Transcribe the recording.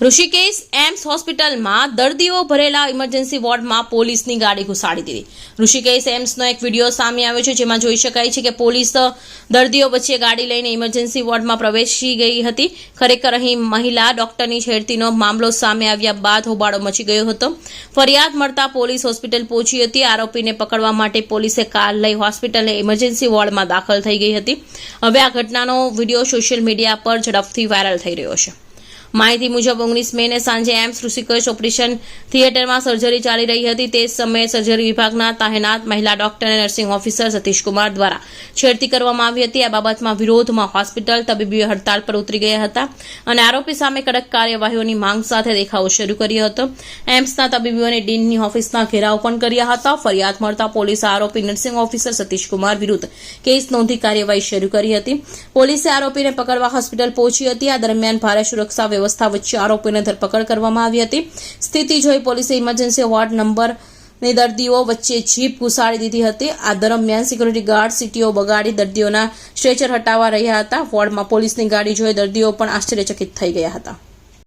Rishikesh AIIMS હોસ્પિટલમાં દર્દીઓ ભરેલા ઇમરજન્સી વોર્ડમાં પોલીસની ગાડી ઘુસાડી દીધી. ઋષિકેશ એમ્સનો એક વીડિયો સામે આવ્યો છે, જેમાં જોઈ શકાય છે કે પોલીસ દર્દીઓ વચ્ચે ગાડી લઈને ઇમરજન્સી વોર્ડમાં પ્રવેશી ગઈ હતી. ખરેખર અહીં મહિલા ડોક્ટરની છેડતીનો મામલો સામે આવ્યા બાદ હોબાળો મચી ગયો હતો. ફરિયાદ મળતા પોલીસ હોસ્પિટલ પહોંચી હતી. આરોપીને પકડવા માટે પોલીસે કાર લઈ હોસ્પિટલને ઇમરજન્સી વોર્ડમાં દાખલ થઈ ગઈ હતી. હવે આ ઘટનાનો વીડિયો સોશિયલ મીડિયા પર ઝડપથી વાયરલ થઈ રહ્યો છે. માહિતી મુજબ ઓગણીસ મેને સાંજે એમ્સ ઋષિકેશ ઓપરેશન થિયેટરમાં સર્જરી ચાલી રહી હતી. તે સમયે સર્જરી વિભાગના તાહેનાત મહિલા ડોક્ટર અને નર્સિંગ ઓફિસર સતીશકુમાર દ્વારા છેડતી કરવામાં આવી હતી. આ બાબતમાં વિરોધમાં હોસ્પિટલ તબીબીઓ હડતાળ પર ઉતરી ગયા હતા અને આરોપી સામે કડક કાર્યવાહીઓની માંગ સાથે દેખાવો શરૂ કર્યો હતો. એમ્સના તબીબીઓને ડીનની ઓફિસના ઘેરાવ પણ કર્યા હતા. ફરિયાદ મળતા પોલીસે આરોપી નર્સિંગ ઓફિસર સતીશકુમાર વિરુદ્ધ કેસ નોંધી કાર્યવાહી શરૂ કરી હતી. પોલીસે આરોપીને પકડવા હોસ્પિટલ પહોંચી હતી. આ દરમિયાન ભારે સુરક્ષા વ્યવસ્થા વચ્ચે આરોપીને ધરપકડ કરવામાં આવી હતી. સ્થિતિ જોઈ પોલીસે ઇમરજન્સી વોર્ડ નંબરની દર્દીઓ વચ્ચે જીપ ઘુસાડી દીધી હતી. આ દરમિયાન સિક્યુરિટી ગાર્ડ સીટીઓ બગાડી દર્દીઓના સ્ટ્રેચર હટાવવા રહ્યા હતા. વોર્ડમાં પોલીસની ગાડી જોઈ દર્દીઓ પણ આશ્ચર્યચકિત થઈ ગયા હતા.